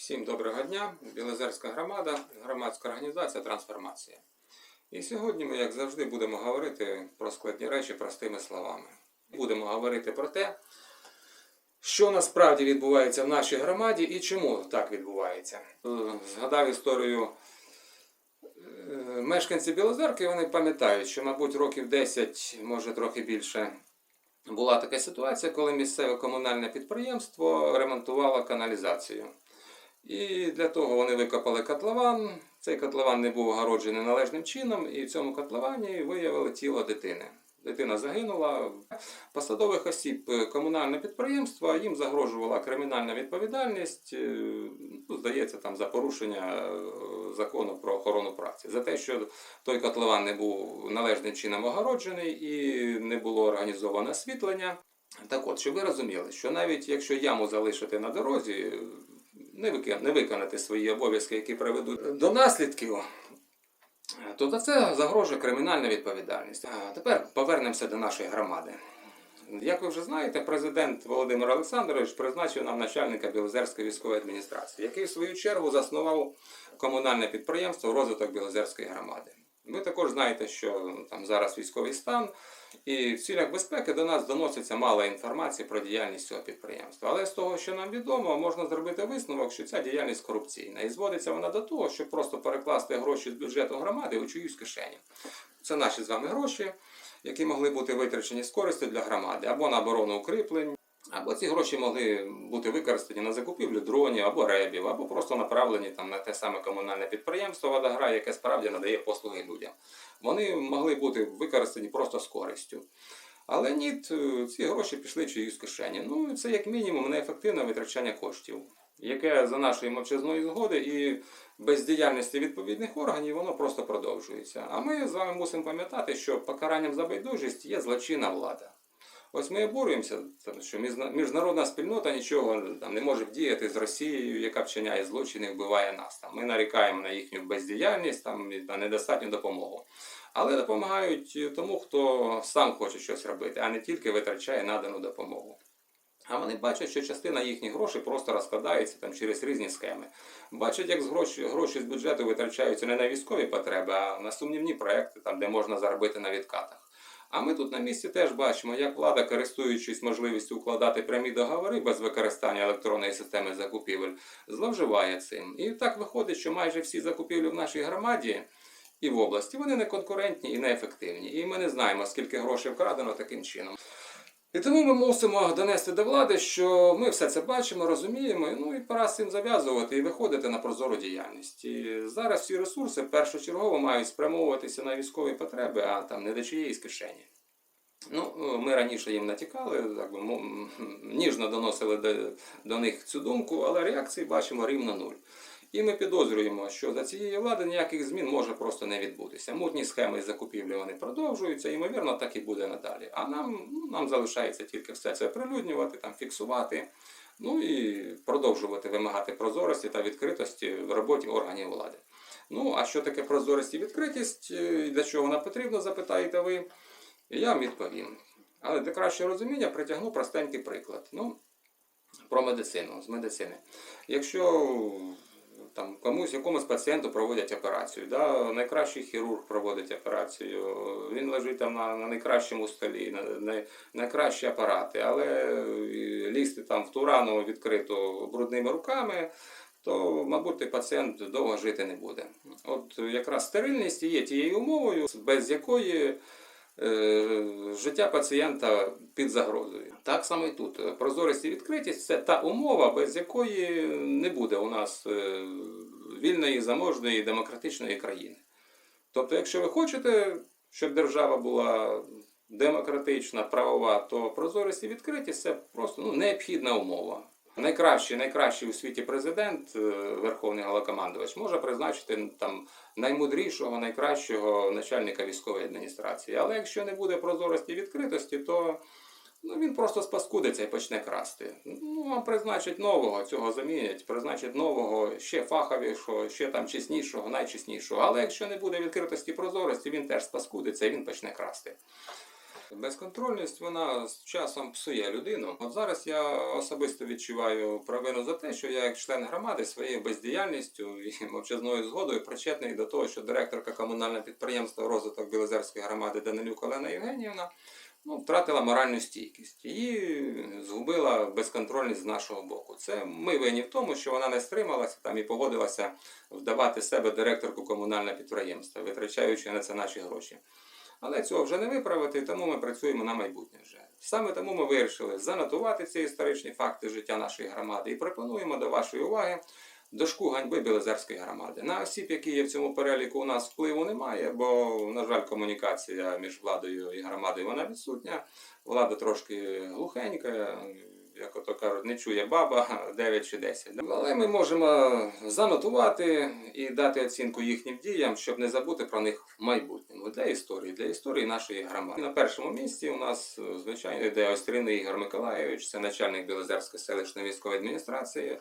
Всім доброго дня. Білозерська громада, громадська організація Трансформація. І сьогодні ми, як завжди, будемо говорити про складні речі простими словами. Будемо говорити про те, що насправді відбувається в нашій громаді і чому так відбувається. Е, Згадав історію е, мешканці Білозерки, вони пам'ятають, що, мабуть, років 10, може трохи більше, була така ситуація, коли місцеве комунальне підприємство ремонтувало каналізацію. І для того вони викопали котлован. Цей котлован не був огороджений належним чином, і в цьому котловані виявили тіло дитини. Дитина загинула. Посадових осіб е, комунального підприємства їм загрожувала кримінальна відповідальність, е, ну, здається, там за порушення е, закону про охорону праці, за те, що той котлован не був належним чином огороджений і не було організовано освітлення. Так от, щоб ви розуміли, що навіть якщо яму залишити на дорозі, не, виконати свої обов'язки, які приведуть до наслідків, то за це загрожує кримінальна відповідальність. А тепер повернемося до нашої громади. Як ви вже знаєте, президент Володимир Олександрович призначив нам начальника Білозерської військової адміністрації, який в свою чергу заснував комунальне підприємство розвиток Білозерської громади. Ви також знаєте, що там зараз військовий стан, і в цілях безпеки до нас доноситься мало інформації про діяльність цього підприємства. Але з того, що нам відомо, можна зробити висновок, що ця діяльність корупційна. І зводиться вона до того, щоб просто перекласти гроші з бюджету громади у чиюсь кишені. Це наші з вами гроші, які могли бути витрачені з користю для громади або на оборону укріплень. Або ці гроші могли бути використані на закупівлю дронів або ребів, або просто направлені там на те саме комунальне підприємство Водограй, яке справді надає послуги людям. Вони могли бути використані просто з користю. Але ні, ці гроші пішли в чиюсь кишені. Ну, це як мінімум неефективне витрачання коштів, яке за нашої мовчазної згоди і бездіяльності відповідних органів воно просто продовжується. А ми з вами мусимо пам'ятати, що покаранням за байдужість є злочинна влада. Ось ми обурюємося, що міжнародна спільнота нічого там не може вдіяти з Росією, яка вчиняє злочин і вбиває нас. Там ми нарікаємо на їхню бездіяльність, там на недостатню допомогу. Але допомагають тому, хто сам хоче щось робити, а не тільки витрачає надану допомогу. А вони бачать, що частина їхніх грошей просто розкладається там через різні схеми. Бачать, як гроші, гроші з бюджету витрачаються не на військові потреби, а на сумнівні проекти, там, де можна заробити на відкатах. А ми тут на місці теж бачимо, як влада, користуючись можливістю укладати прямі договори без використання електронної системи закупівель, зловживає цим. І так виходить, що майже всі закупівлі в нашій громаді і в області вони не конкурентні і неефективні. І ми не знаємо, скільки грошей вкрадено таким чином. І тому ми мусимо донести до влади, що ми все це бачимо, розуміємо, ну і пора з цим зав'язувати і виходити на прозору діяльність. І зараз всі ресурси першочергово мають спрямовуватися на військові потреби, а там не до чиєїсь кишені. Ну, ми раніше їм натякали, так би, ніжно доносили до, до них цю думку, але реакції бачимо рівно нуль. І ми підозрюємо, що за цієї влади ніяких змін може просто не відбутися. Мутні схеми закупівлі вони продовжуються, ймовірно, так і буде надалі. А нам, ну, нам залишається тільки все це прилюднювати, там, фіксувати, ну і продовжувати вимагати прозорості та відкритості в роботі органів влади. Ну, а що таке прозорість і відкритість, е, і для чого вона потрібна, запитаєте ви, я вам відповім. Але для кращого розуміння притягну простенький приклад. Ну, про медицину, з медицини. Якщо там комусь, якомусь пацієнту проводять операцію, да, найкращий хірург проводить операцію, він лежить там на, на найкращому столі, на, на найкращі апарати, але е, лізти там в ту рану відкриту брудними руками, то, мабуть, пацієнт довго жити не буде. От якраз стерильність є тією умовою, без якої життя пацієнта під загрозою. Так само і тут. Прозорість і відкритість це та умова, без якої не буде у нас е, вільної, заможної, демократичної країни. Тобто, якщо ви хочете, щоб держава була демократична, правова, то прозорість і відкритість це просто ну, необхідна умова. Найкращий, найкращий у світі президент, е, верховний головнокомандувач, може призначити там наймудрішого, найкращого начальника військової адміністрації. Але якщо не буде прозорості і відкритості, то ну, він просто спаскудиться і почне красти. Ну, вам призначать нового, цього замінять, призначать нового, ще фаховішого, ще там чеснішого, найчеснішого. Але якщо не буде відкритості і прозорості, він теж спаскудиться і він почне красти. Безконтрольність вона з часом псує людину. От зараз я особисто відчуваю провину за те, що я як член громади своєю бездіяльністю і мовчазною згодою причетний до того, що директорка комунального підприємства розвиток Білозерської громади Данилюк Олена Євгенівна ну, втратила моральну стійкість. Її згубила безконтрольність з нашого боку. Це ми винні в тому, що вона не стрималася там і погодилася вдавати себе директорку комунального підприємства, витрачаючи на це наші гроші. Але цього вже не виправити, тому ми працюємо на майбутнє вже. Саме тому ми вирішили занотувати ці історичні факти життя нашої громади і пропонуємо до вашої уваги дошку ганьби Білозерської громади. На осіб, які є в цьому переліку, у нас впливу немає, бо, на жаль, комунікація між владою і громадою вона відсутня. Влада трошки глухенька, як ото кажуть, не чує баба 9 чи 10. Але ми можемо занотувати і дати оцінку їхнім діям, щоб не забути про них в майбутньому. Для історії, для історії нашої громади. На першому місці у нас, звичайно, йде Остріний Ігор Миколайович, це начальник Білозерської селищної військової адміністрації.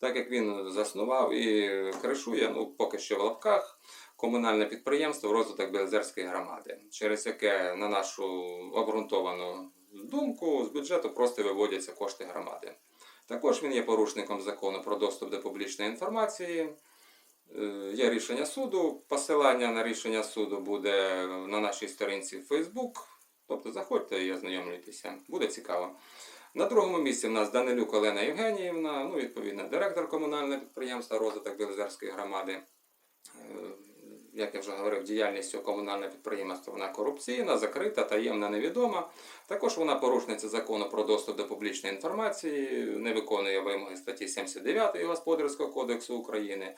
Так як він заснував і кришує, ну поки що в лапках, комунальне підприємство розвиток Білозерської громади, через яке, на нашу обґрунтовану думку, з бюджету просто виводяться кошти громади. Також він є порушником закону про доступ до публічної інформації. Е, Є рішення суду. Посилання на рішення суду буде на нашій сторінці в Facebook. Тобто заходьте і ознайомлюйтеся, буде цікаво. На другому місці в нас Данилюк Олена Євгеніївна, ну, відповідно, директор комунального підприємства розвиток Білозерської громади. Як я вже говорив, діяльність цього комунального підприємства вона корупційна, закрита, таємна, невідома. Також вона порушниця закону про доступ до публічної інформації, не виконує вимоги статті 79 Господарського кодексу України,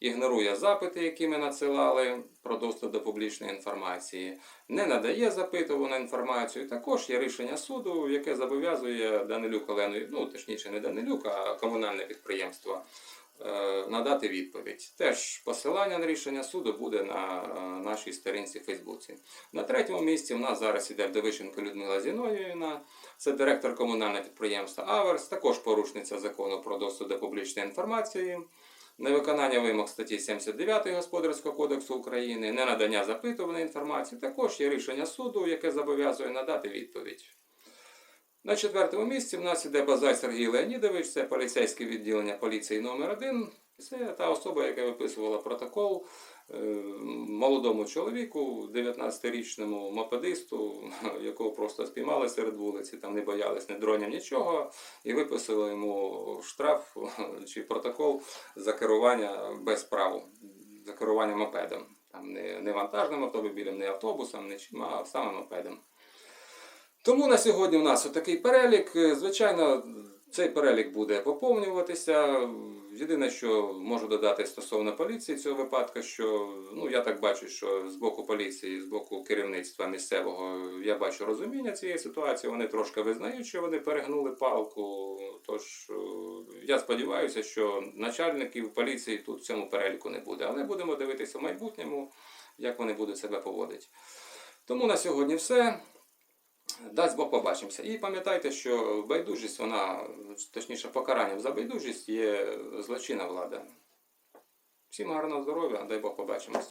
ігнорує запити, які ми надсилали про доступ до публічної інформації, не надає запитувану інформацію. Також є рішення суду, яке зобов'язує Данилюк Олену, ну точніше не Данилюк, а комунальне підприємство. Е, Надати відповідь. Теж посилання на рішення суду буде на е, нашій сторінці в Фейсбуці. На третьому місці в нас зараз іде Вдовиченко Людмила Зіновіївна, це директор комунального підприємства Аверс, також порушниця закону про доступ до публічної інформації, невиконання вимог статті 79 Господарського кодексу України, ненадання запитуваної інформації. Також є рішення суду, яке зобов'язує надати відповідь. На четвертому місці в нас іде Базай Сергій Леонідович, це поліцейське відділення поліції номер 1 Це та особа, яка виписувала протокол е, молодому чоловіку, 19-річному мопедисту, якого просто спіймали серед вулиці, там не боялись ні дронів, нічого, і виписали йому штраф чи протокол за керування без праву, за керування мопедом. Там не, не вантажним автомобілем, не автобусом, не чим, а саме мопедом. Тому на сьогодні у нас отакий перелік. Е, Звичайно, цей перелік буде поповнюватися. Єдине, що можу додати стосовно поліції цього випадку, що ну я так бачу, що з боку поліції, з боку керівництва місцевого я бачу розуміння цієї ситуації. Вони трошки визнають, що вони перегнули палку. Тож е, я сподіваюся, що начальників поліції тут в цьому переліку не буде. Але будемо дивитися в майбутньому, як вони будуть себе поводити. Тому на сьогодні все. Дасть Бог побачимося. І пам'ятайте, що байдужість, вона, точніше, покаранням за байдужість є злочинна влада. Всім гарного здоров'я, дай Бог побачимось.